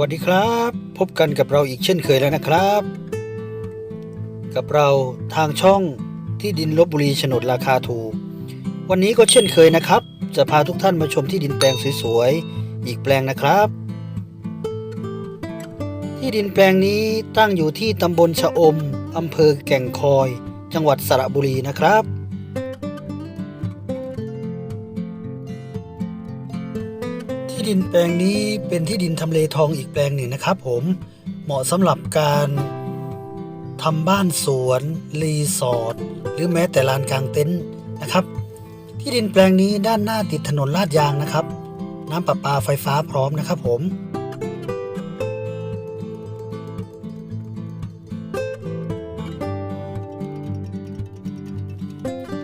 วัสดีครับ พบกันกับเราอีกเช่นเคยแล้วนะครับ กับเราทางช่องที่ดินลบบุรีโฉนดราคาถูก วันนี้ก็เช่นเคยนะครับ จะพาทุกท่านมาชมที่ดินแปลงสวยๆอีกแปลงนะครับ ที่ดินแปลงนี้ตั้งอยู่ที่ตำบลชะอมอำเภอแก่งคอย จังหวัดสระบุรีนะครับ ดินแปลงนี้เป็นที่ดินทำเลทองอีกแปลงหนึ่งนะครับผมเหมาะสำหรับการทำบ้านสวนรีสอร์ทหรือแม้แต่ลานกลางเต็นท์นะครับ ที่ดินแปลงนี้ด้านหน้าติดถนนลาดยางนะครับ น้ำประปาไฟฟ้าพร้อมนะครับผม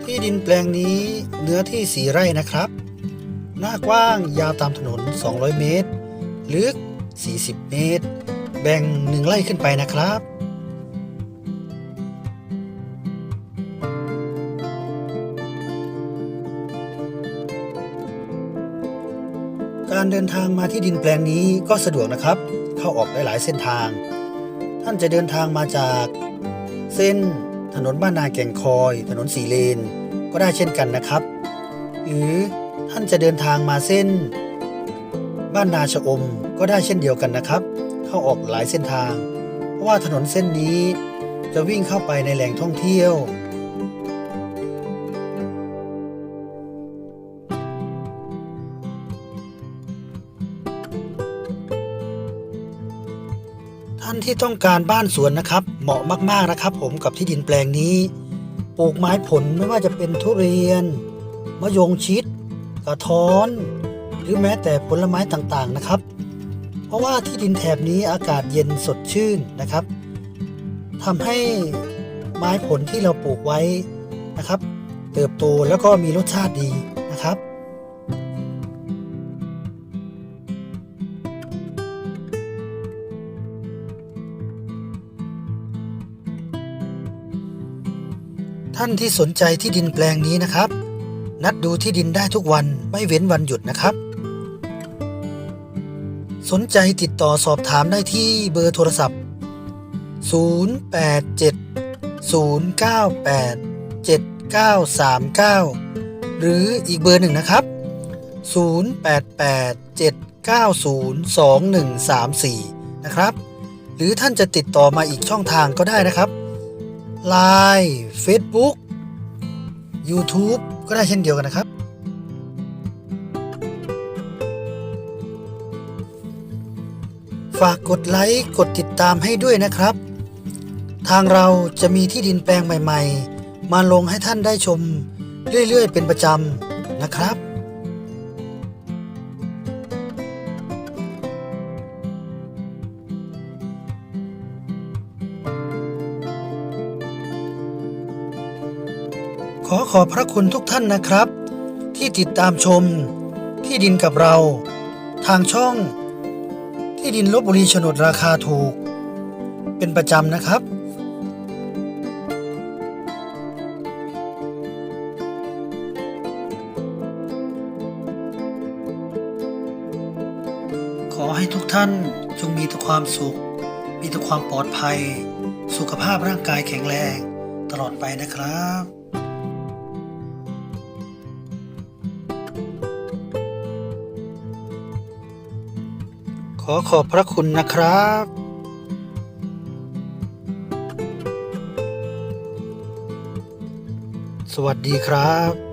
ที่ดินแปลงนี้เนื้อที่4ไร่นะครับ หน้ากว้างยาวตามถนน 200 เมตร ลึก 40 เมตร แบ่ง1ไร่ขึ้นไปนะครับการเดินทางมาที่ดินแปลงนี้ก็สะดวกนะครับ เข้าออกได้หลายเส้นทาง ท่านจะเดินทางมาจากเส้นถนนบ้านนาแก่งคอย ถนนสีเลน ก็ได้เช่นกันนะครับ หรือ ท่านจะเดินทางมาเส้น บ้านนาชะอมก็ได้เช่นเดียวกันนะครับ เข้าออกหลายเส้นทาง เพราะว่าถนนเส้นนี้จะวิ่งเข้าไปในแหล่งท่องเที่ยว ท่านที่ต้องการบ้านสวนนะครับ เหมาะมากๆนะครับ ผมกับที่ดินแปลงนี้ ปลูกไม้ผลไม่ว่าจะเป็นทุเรียน มะยงชิด กระท้อน หรือแม้แต่ผลไม้ต่างๆนะครับ เพราะว่าที่ดินแถบนี้อากาศเย็นสดชื่นนะครับทำให้ไม้ผลที่เราปลูกไว้นะครับ เติบโตแล้วก็มีรสชาติดีนะครับท่านที่สนใจที่ดินแปลงนี้นะครับ นัดดูที่ดินได้ทุกวันไม่เว้นวันหยุดนะครับ สนใจติดต่อสอบถามได้ที่เบอร์โทรศัพท์ 087 098 7939 หรืออีกเบอร์หนึ่งนะครับ 088 790 2134 นะครับ หรือท่านจะติดต่อมาอีกช่องทางก็ได้นะครับ Line Facebook YouTube ก็ได้เช่นเดียวกันนะครับ ฝากกดไลค์กดติดตามให้ด้วยนะครับ ทางเราจะมีที่ดินแปลงใหม่ ๆ มาลงให้ท่านได้ชม เรื่อยๆ เป็นประจำนะครับ ขอขอบพระคุณทุกท่านนะครับ ที่ติดตามชมที่ดินกับเรา ทางช่อง ที่ดินลบบุรีโฉนดราคาถูก เป็นประจำนะครับขอให้ทุกท่านจงมีแต่ความสุข มีแต่ความปลอดภัย สุขภาพร่างกายแข็งแรง ตลอดไปนะครับ ขอขอบพระคุณนะครับสวัสดีครับ